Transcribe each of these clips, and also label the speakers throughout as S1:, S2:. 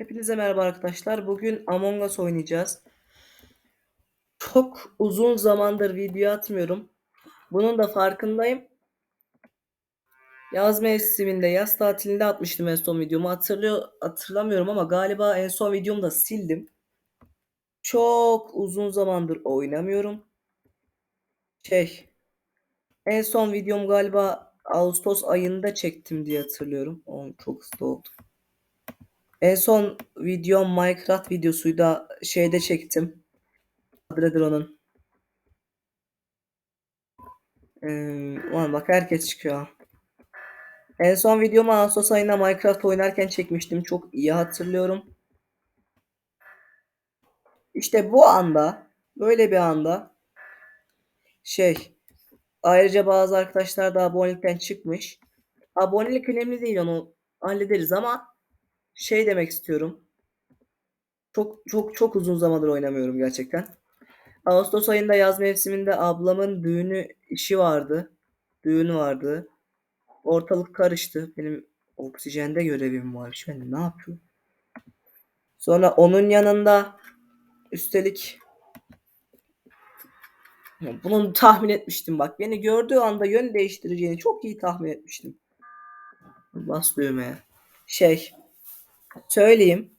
S1: Hepinize merhaba arkadaşlar. Bugün Among Us oynayacağız. Çok uzun zamandır video atmıyorum. Bunun da farkındayım. Yaz mevsiminde, yaz tatilinde atmıştım en son videomu. Hatırlıyor, hatırlamıyorum ama galiba en son videomu da sildim. Çok uzun zamandır oynamıyorum. Şey, en son videom galiba Ağustos ayında çektim diye hatırlıyorum. Oğlum çok hızlı oldu. En son videom Minecraft videosuydu. Şeyde çektim. Adı nedir onun? Ee, ulan bak herkes çıkıyor. En son videomu Ağustos ayında Minecraft oynarken çekmiştim. Çok iyi hatırlıyorum. İşte bu anda böyle bir anda şey ayrıca bazı arkadaşlar da abonelikten çıkmış. Abonelik önemli değil onu hallederiz ama şey demek istiyorum. Çok çok çok uzun zamandır oynamıyorum gerçekten. Ağustos ayında yaz mevsiminde ablamın düğünü işi vardı. Düğünü vardı. Ortalık karıştı. Benim oksijende görevim var. An ne yapıyor? Sonra onun yanında üstelik bunu tahmin etmiştim bak. Beni gördüğü anda yön değiştireceğini çok iyi tahmin etmiştim. Bas düğmeye. Şey söyleyeyim.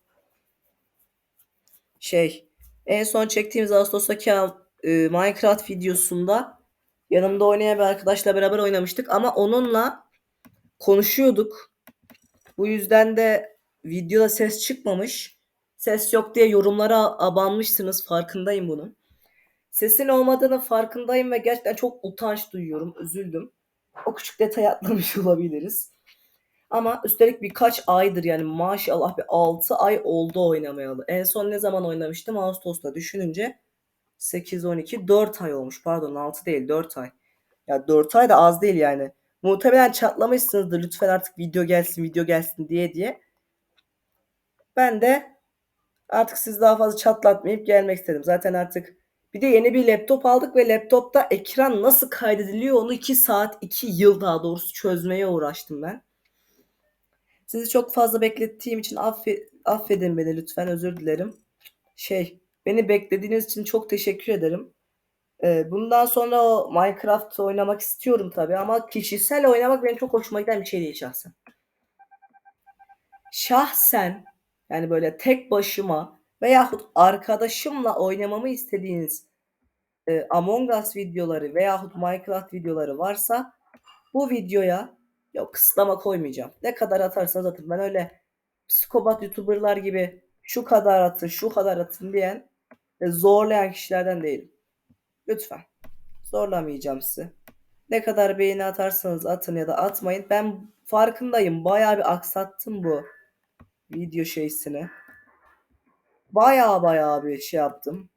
S1: Şey en son çektiğimiz Ağustos'taki e, Minecraft videosunda yanımda oynayan bir arkadaşla beraber oynamıştık ama onunla konuşuyorduk. Bu yüzden de videoda ses çıkmamış. Ses yok diye yorumlara abanmışsınız. Farkındayım bunun. Sesin olmadığını farkındayım ve gerçekten çok utanç duyuyorum. Üzüldüm. O küçük detay atlamış olabiliriz. Ama üstelik birkaç aydır yani maşallah bir 6 ay oldu oynamayalı. En son ne zaman oynamıştım? Ağustos'ta düşününce 8, 12, 4 ay olmuş. Pardon 6 değil 4 ay. Ya 4 ay da az değil yani. Muhtemelen çatlamışsınızdır lütfen artık video gelsin video gelsin diye diye. Ben de artık siz daha fazla çatlatmayıp gelmek istedim. Zaten artık bir de yeni bir laptop aldık ve laptopta ekran nasıl kaydediliyor onu 2 saat 2 yıl daha doğrusu çözmeye uğraştım ben. Sizi çok fazla beklettiğim için affe, affedin beni lütfen özür dilerim. Şey beni beklediğiniz için çok teşekkür ederim. Ee, bundan sonra o Minecraft oynamak istiyorum tabi ama kişisel oynamak benim çok hoşuma giden bir şey değil şahsen. Şahsen yani böyle tek başıma veyahut arkadaşımla oynamamı istediğiniz e, Among Us videoları veyahut Minecraft videoları varsa bu videoya yok kısıtlama koymayacağım. Ne kadar atarsanız atın. Ben öyle psikopat youtuberlar gibi şu kadar atın şu kadar atın diyen e, zorlayan kişilerden değilim. Lütfen. Zorlamayacağım sizi. Ne kadar beğeni atarsanız atın ya da atmayın. Ben farkındayım. Bayağı bir aksattım bu video şeysini. Bayağı bayağı bir şey yaptım.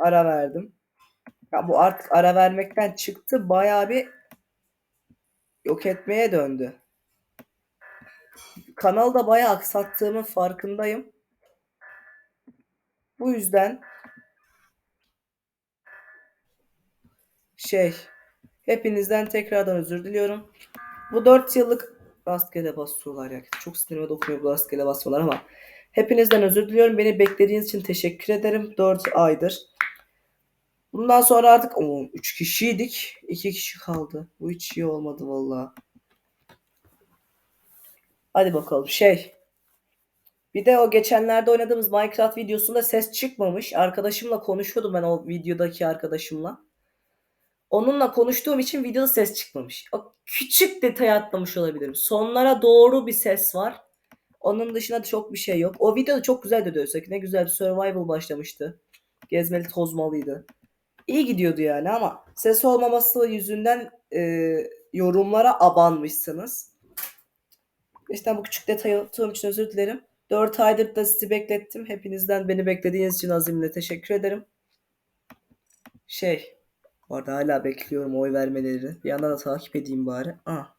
S1: Ara verdim. Ya bu artık ara vermekten çıktı. Bayağı bir yok etmeye döndü. Kanalda bayağı aksattığımın farkındayım. Bu yüzden şey hepinizden tekrardan özür diliyorum. Bu 4 yıllık rastgele basıyorlar ya. Çok sinirime dokunuyor bu rastgele basmalar ama hepinizden özür diliyorum. Beni beklediğiniz için teşekkür ederim. 4 aydır. Bundan sonra artık 3 kişiydik. 2 kişi kaldı. Bu hiç iyi olmadı vallahi. Hadi bakalım şey. Bir de o geçenlerde oynadığımız Minecraft videosunda ses çıkmamış. Arkadaşımla konuşuyordum ben o videodaki arkadaşımla. Onunla konuştuğum için videoda ses çıkmamış. O küçük detay atlamış olabilirim. Sonlara doğru bir ses var. Onun dışında çok bir şey yok. O videoda çok güzel dönüyorsa ne güzel bir survival başlamıştı. Gezmeli tozmalıydı. İyi gidiyordu yani ama ses olmaması yüzünden e, yorumlara abanmışsınız. İşte bu küçük detayı unuttuğum için özür dilerim. 4 aydır da sizi beklettim. Hepinizden beni beklediğiniz için azimle teşekkür ederim. Şey, bu arada hala bekliyorum oy vermelerini. Bir yandan da takip edeyim bari. Ah,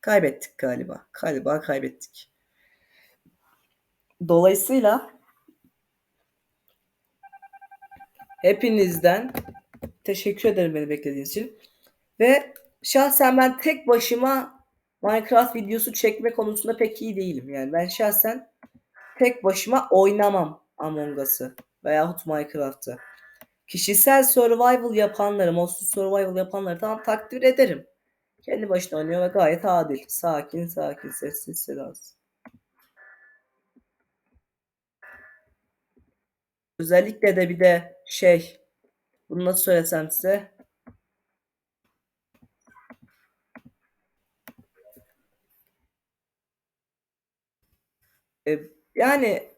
S1: kaybettik galiba. Galiba kaybettik. Dolayısıyla hepinizden teşekkür ederim beni beklediğiniz için. Ve şahsen ben tek başıma Minecraft videosu çekme konusunda pek iyi değilim. Yani ben şahsen tek başıma oynamam Among Us'ı veyahut Minecraft'ı. Kişisel survival yapanları, modsuz survival yapanları tamam takdir ederim. Kendi başına oynuyor ve gayet adil. Sakin sakin sessiz sedasız. Özellikle de bir de şey bunu nasıl söylesem size E, yani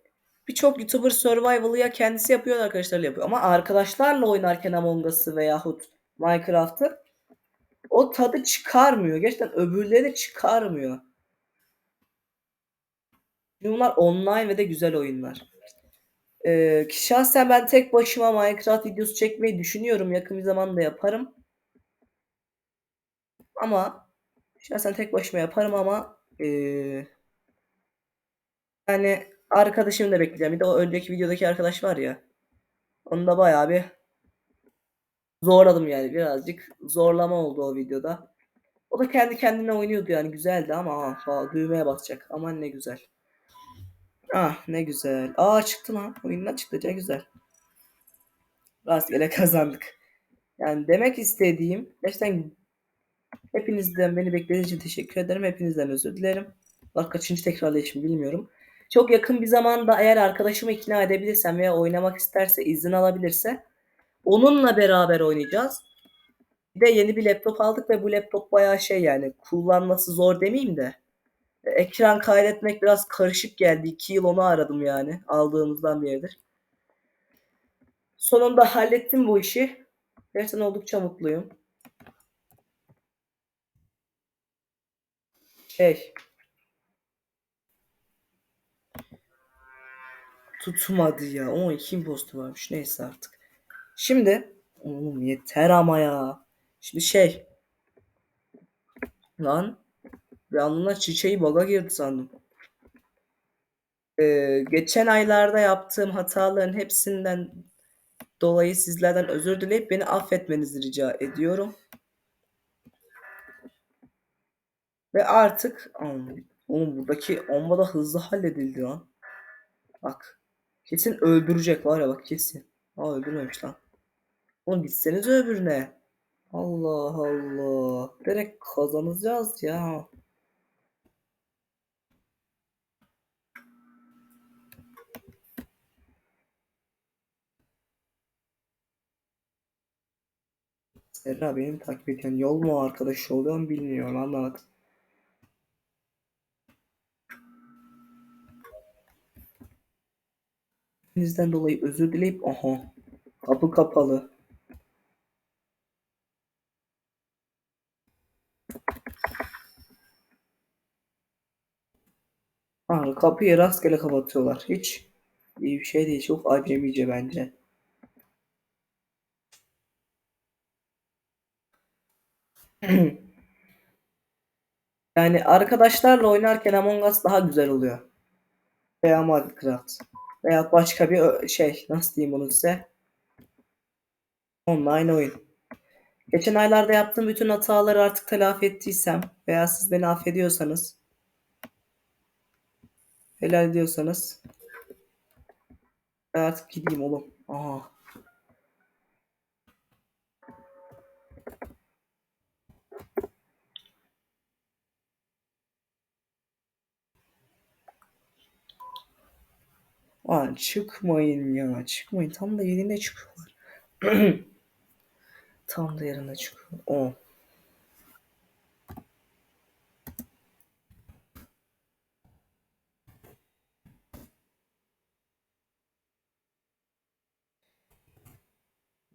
S1: birçok YouTuber Survival'ı ya kendisi yapıyor ya arkadaşlarıyla yapıyor. Ama arkadaşlarla oynarken Among Us'ı veyahut Minecraft'ı o tadı çıkarmıyor. Gerçekten öbürleri çıkarmıyor. Çünkü bunlar online ve de güzel oyunlar. Ee, şahsen ben tek başıma Minecraft videosu çekmeyi düşünüyorum. Yakın bir zamanda yaparım. Ama şahsen tek başıma yaparım ama ee, yani arkadaşımı da bekleyeceğim. Bir de o önceki videodaki arkadaş var ya. Onu da bayağı bir zorladım yani birazcık. Zorlama oldu o videoda. O da kendi kendine oynuyordu yani güzeldi ama ah, ah, düğmeye basacak. Aman ne güzel. Ah ne güzel. Aa çıktı lan. Oyundan çıktı. Ne güzel. Rastgele kazandık. Yani demek istediğim gerçekten hepinizden beni beklediğiniz için teşekkür ederim. Hepinizden özür dilerim. Bak kaçıncı tekrarlayışım bilmiyorum. Çok yakın bir zamanda eğer arkadaşımı ikna edebilirsem veya oynamak isterse izin alabilirse onunla beraber oynayacağız. Bir de yeni bir laptop aldık ve bu laptop bayağı şey yani kullanması zor demeyeyim de ekran kaydetmek biraz karışık geldi. 2 yıl onu aradım yani aldığımızdan beridir. Sonunda hallettim bu işi. Gerçekten oldukça mutluyum. Şey. Tutmadı ya. 12 impostu varmış. Neyse artık. Şimdi oğlum yeter ama ya. Şimdi şey. Lan anlamda çiçeği baga girdi sandım. Ee, geçen aylarda yaptığım hataların hepsinden dolayı sizlerden özür dileyip beni affetmenizi rica ediyorum. Ve artık oğlum buradaki omba da hızlı halledildi lan. Bak. Kesin öldürecek var ya bak kesin. Aa öldürmemiş lan. Oğlum gitseniz öbürüne. Allah Allah. Direkt kazanacağız ya. Serra benim takip eden yol mu arkadaş oluyor bilmiyorum anlat. Hepinizden dolayı özür dileyip aha kapı kapalı. Ha, kapıyı rastgele kapatıyorlar. Hiç iyi bir şey değil. Çok acemice bence. yani arkadaşlarla oynarken Among Us daha güzel oluyor. Veya Minecraft. Veya başka bir şey nasıl diyeyim onu size. Online oyun. Geçen aylarda yaptığım bütün hataları artık telafi ettiysem veya siz beni affediyorsanız helal ediyorsanız ben artık gideyim oğlum. Aha. Aa, çıkmayın ya. Çıkmayın. Tam da yerine çıkıyorlar. Tam da yerine çıkıyor. O.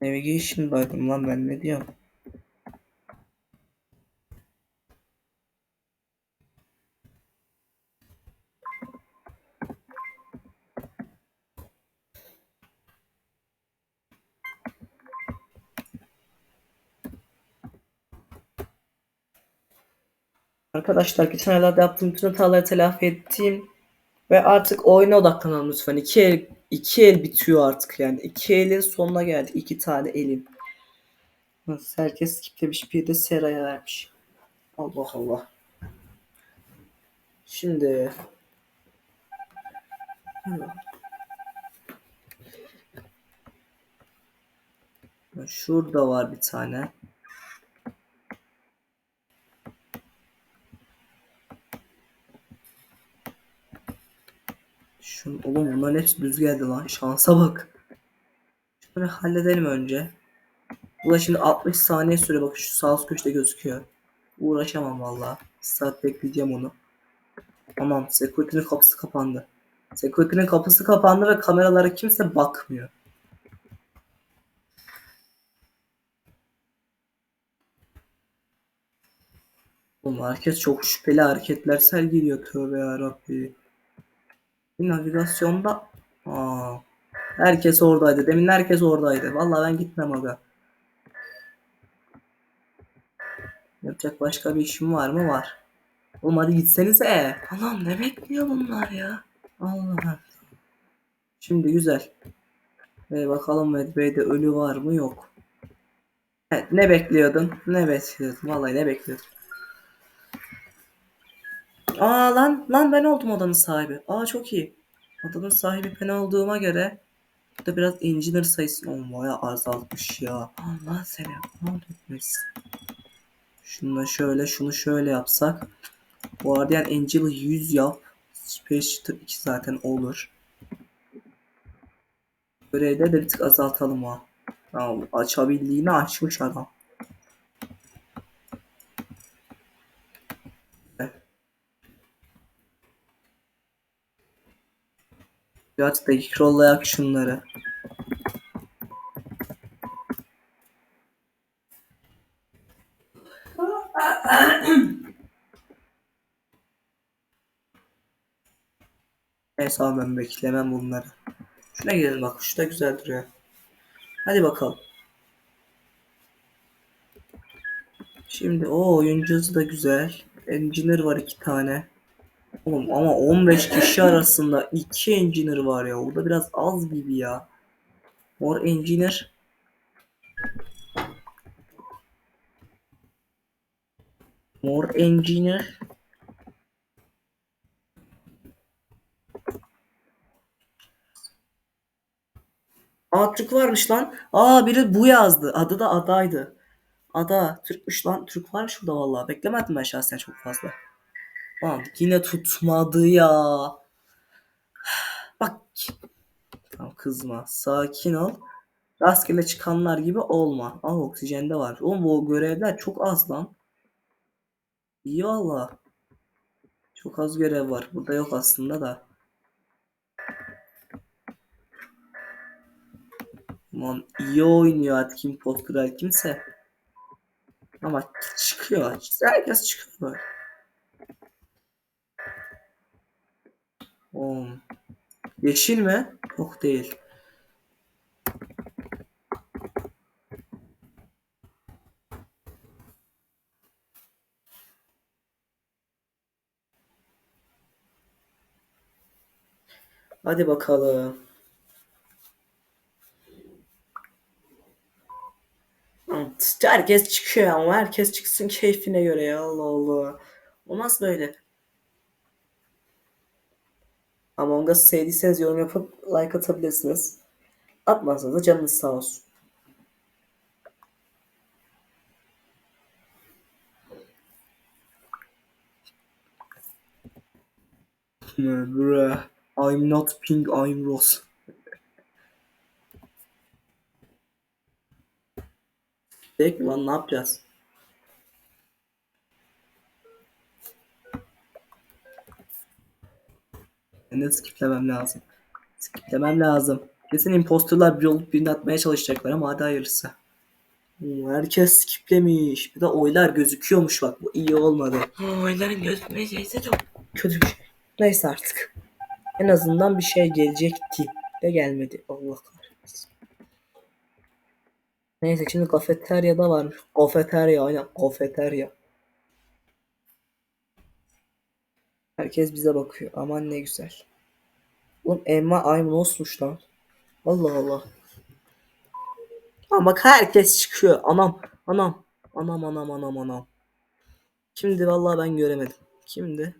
S1: Navigation'daydım lan ben ne diyorum. Arkadaşlar geçen aylarda yaptığım bütün hataları telafi ettiğim ve artık oyuna odaklanalım lütfen. İki el, iki el bitiyor artık yani. İki elin sonuna geldi. iki tane elim. Nasıl herkes skiplemiş bir de Sera'ya vermiş. Allah Allah. Şimdi Şurada var bir tane. Şun, oğlum bunların hepsi düz geldi lan. Şansa bak. Şunları halledelim önce. Bu da şimdi 60 saniye süre bak şu sağ üst köşede gözüküyor. Uğraşamam valla. Saat bekleyeceğim onu. Tamam security'nin kapısı kapandı. Security'nin kapısı kapandı ve kameralara kimse bakmıyor. Oğlum herkes çok şüpheli hareketler sergiliyor tövbe yarabbi. Navigasyonda Aa, herkes oradaydı. Demin herkes oradaydı. Vallahi ben gitmem aga. Yapacak başka bir işim var mı? Var. Oğlum hadi gitsenize. Anam ne bekliyor bunlar ya? Allah. Şimdi güzel. Ve bakalım Medbay'de ölü var mı? Yok. Evet, ne bekliyordun? Ne bekliyordun? Vallahi ne bekliyordun? Aa lan lan ben oldum odanın sahibi. Aa çok iyi. Odanın sahibi ben olduğuma göre burada biraz engineer sayısı oh, bayağı azaltmış ya. Allah seni kahretmesin. Şunu da şöyle şunu şöyle yapsak. Guardian Angel'ı 100 yap. Space 2 zaten olur. Görevde de bir tık azaltalım ha. Tamam, açabildiğini açmış adam. Biraz da scrollayak şunları. Neyse abi ben beklemem bunları. Şuna gidelim bak şu da güzel duruyor. Hadi bakalım. Şimdi o oyuncu hızı da güzel. Engineer var iki tane. Oğlum ama 15 kişi arasında 2 engineer var ya. O da biraz az gibi ya. Mor engineer. Mor engineer. Aa Türk varmış lan. Aa biri bu yazdı. Adı da adaydı. Ada Türkmüş lan. Türk varmış burada vallahi. Beklemedim ben şahsen çok fazla. Lan yine tutmadı ya. Bak. Tamam kızma. Sakin ol. Rastgele çıkanlar gibi olma. Aa oksijende var. Oğlum bu görevler çok az lan. İyi valla. Çok az görev var. Burada yok aslında da. Aman iyi oynuyor artık imposter kimse. Ama çıkıyor. Herkes çıkıyor. Oğlum. Yeşil mi? Yok değil. Hadi bakalım. Herkes çıkıyor ama herkes çıksın keyfine göre ya Allah Allah. Olmaz böyle. Among Us sevdiyseniz yorum yapıp like atabilirsiniz. Atmazsanız da canınız sağ olsun. Bruh. I'm not pink, I'm rose. Peki lan ne yapacağız? De skiplemem lazım. Skiplemem lazım. Kesin imposterlar bir olup birini atmaya çalışacaklar ama hadi hayırlısı. Hmm, herkes skiplemiş. Bir de oylar gözüküyormuş bak. Bu iyi olmadı. Oyların gözükmeyecekse çok kötü bir şey. Neyse artık. En azından bir şey gelecekti. De gelmedi. Allah kahretsin. Neyse şimdi kafeteryada varmış. Kafeterya aynen kafeterya. Herkes bize bakıyor. Aman ne güzel. Oğlum Emma Aymnos'muş lan. Allah Allah. Ama bak herkes çıkıyor. Anam. Anam. Anam anam anam anam. Şimdi vallahi ben göremedim. Kimdi?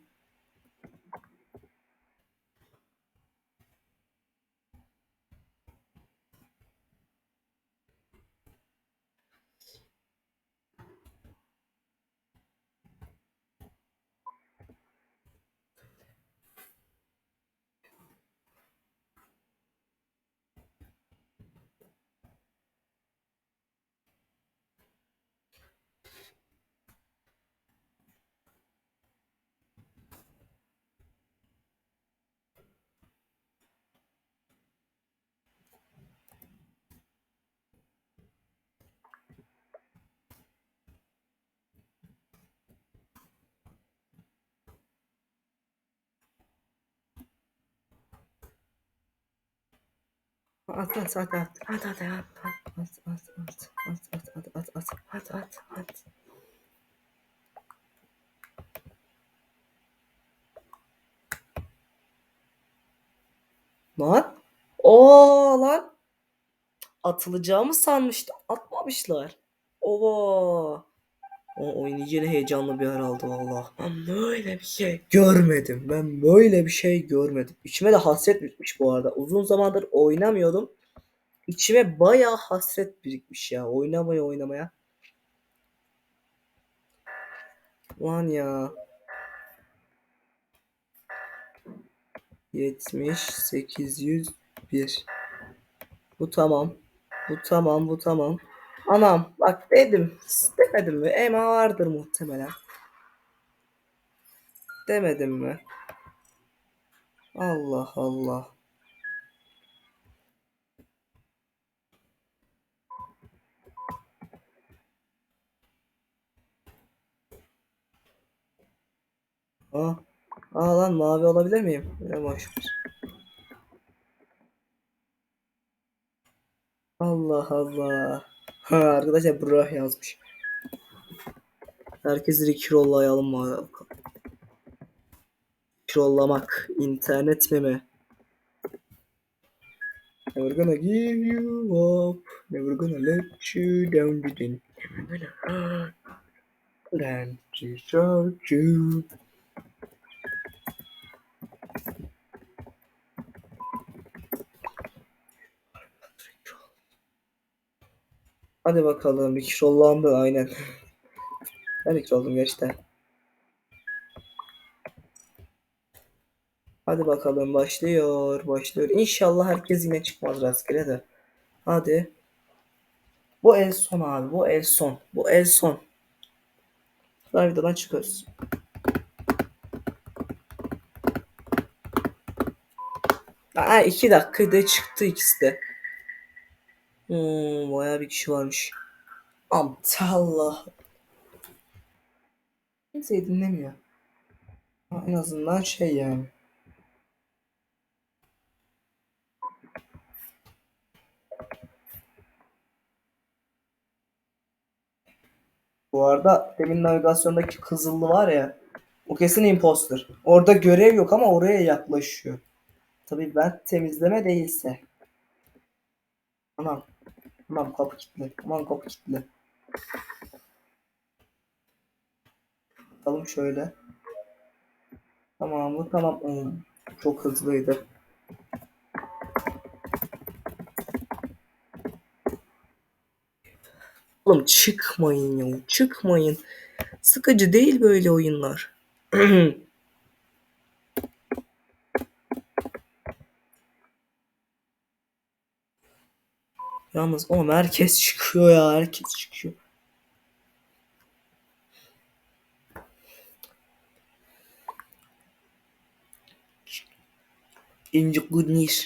S1: At at at at at at at at at at at at at at at at at Lan. Oo lan. Atılacağımı sanmıştım. Atmamışlar. Oo. O oyun iyice heyecanlı bir yer aldı valla. Ben böyle bir şey görmedim. Ben böyle bir şey görmedim. İçime de hasret birikmiş bu arada. Uzun zamandır oynamıyordum. İçime bayağı hasret birikmiş ya. Oynamaya oynamaya. Lan ya. 70 801 Bu tamam. Bu tamam, bu tamam. Anam bak dedim. Demedim mi? Ema vardır muhtemelen. Demedim mi? Allah Allah. Aa, aa lan mavi olabilir miyim? Ne boş ver. Allah Allah. Ha, arkadaşlar bro yazmış. Herkes Rickroll'layalım mı? Rickrollamak. internet mi? Never gonna give you up. Never gonna let you down again. Never gonna plan to show you. Hadi bakalım. Rickrolllandı aynen. Ben Rickroll'um gerçekten. Hadi bakalım başlıyor başlıyor. İnşallah herkes yine çıkmaz rastgele de. Hadi. Bu el son abi bu el son. Bu el son. Videodan çıkıyoruz. Aa iki dakikada çıktı ikisi de. Hmm, bayağı bir kişi varmış. Allah. Kimseyi dinlemiyor. Ha, En azından şey yani. Bu arada demin navigasyondaki kızıllı var ya. O kesin imposter. Orada görev yok ama oraya yaklaşıyor. Tabii ben temizleme değilse. Anam. Anam kapı kilitli. Aman kapı kilitli. Bakalım şöyle. Tamam mı? Tamam. Hmm, çok hızlıydı. Oğlum çıkmayın ya. Çıkmayın. Sıkıcı değil böyle oyunlar. Yalnız oğlum herkes çıkıyor ya. Herkes çıkıyor. Goodness.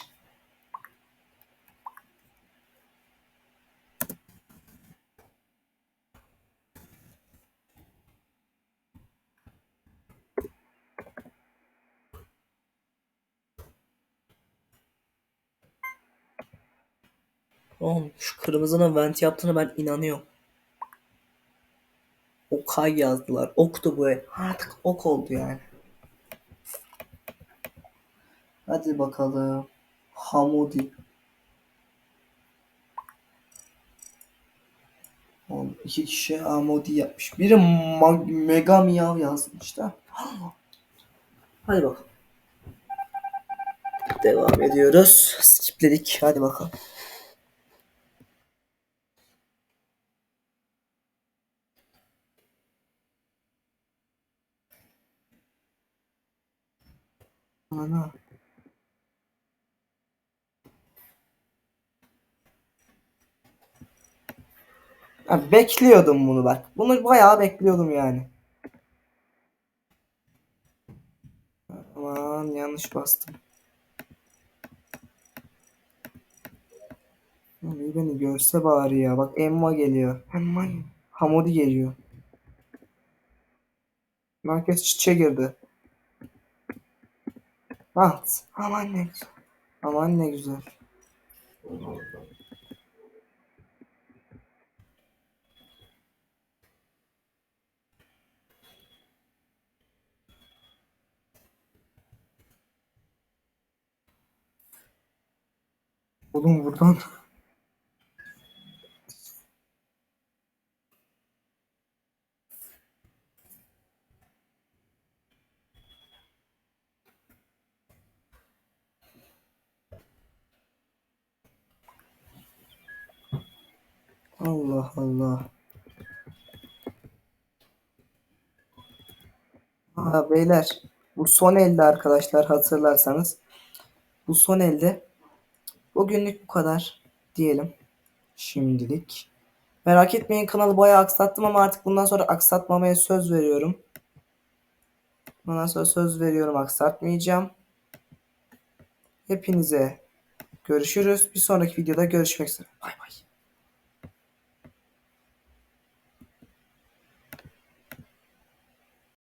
S1: Oğlum şu kırmızının vent yaptığını ben inanıyorum. Okay yazdılar. Oktu bu. Artık ok oldu yani. Hadi bakalım. Hamudi. Oğlum iki kişi Hamudi yapmış. Biri ma- Mega Miyav yazmış da. Hadi bakalım. Devam ediyoruz. Skipledik. Hadi bakalım. Ana. Ya bekliyordum bunu bak. Bunu bayağı bekliyordum yani. Aman yanlış bastım. Abi beni görse bari ya. Bak Emma geliyor. Emma. Hamodi geliyor. Merkez çiçeğe girdi. Ah, aman ne güzel. Aman ne güzel.
S2: Oğlum buradan. Allah Allah. Aa, beyler bu son elde arkadaşlar hatırlarsanız. Bu son elde. Bugünlük bu kadar diyelim. Şimdilik. Merak etmeyin kanalı bayağı aksattım ama artık bundan sonra aksatmamaya söz veriyorum. Bundan sonra söz veriyorum aksatmayacağım. Hepinize görüşürüz. Bir sonraki videoda görüşmek üzere. Bay bay.